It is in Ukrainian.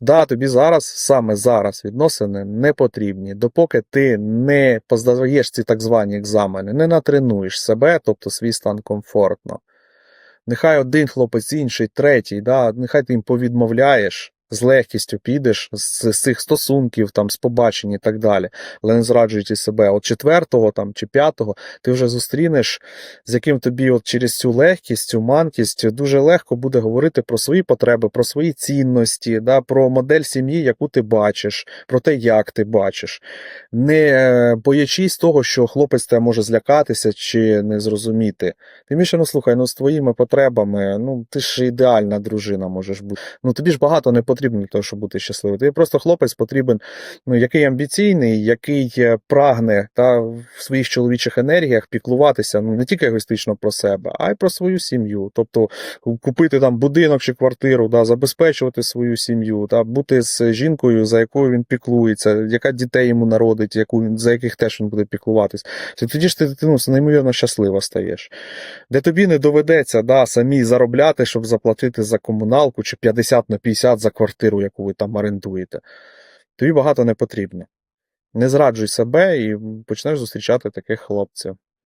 Да, тобі зараз, саме зараз, відносини не потрібні, допоки ти не поздаєш ці так звані екзамени, не натренуєш себе, тобто свій стан комфортно. Нехай один хлопець, інший, третій, да, нехай ти їм повідмовляєш, з легкістю підеш з, з цих стосунків, там, з побачень і так далі, але не зраджуючи себе. От четвертого там, чи п'ятого ти вже зустрінеш, з яким тобі от через цю легкість, цю манкість дуже легко буде говорити про свої потреби, про свої цінності, да, про модель сім'ї, яку ти бачиш, про те, як ти бачиш, не е, боячись того, що хлопець тебе може злякатися чи не зрозуміти. Тим більше, ну слухай, ну з твоїми потребами, ну ти ж ідеальна дружина можеш бути. Ну тобі ж багато не потрібно для того, щоб бути щасливим. Тобі просто хлопець потрібен, ну який амбіційний, який е, прагне та в своїх чоловічих енергіях піклуватися ну не тільки егоїстично про себе, а й про свою сім'ю. Тобто купити там будинок чи квартиру, да, забезпечувати свою сім'ю, та бути з жінкою, за якою він піклується, яка дітей йому народить, яку він за яких теж він буде піклуватись. То тоді ж ти ну, неймовірно щаслива стаєш. Де тобі не доведеться да, самі заробляти, щоб заплатити за комуналку чи 50 на 50 за квартиру, яку ви там орендуєте. Тобі багато не потрібно. Не зраджуй себе і почнеш зустрічати таких хлопців.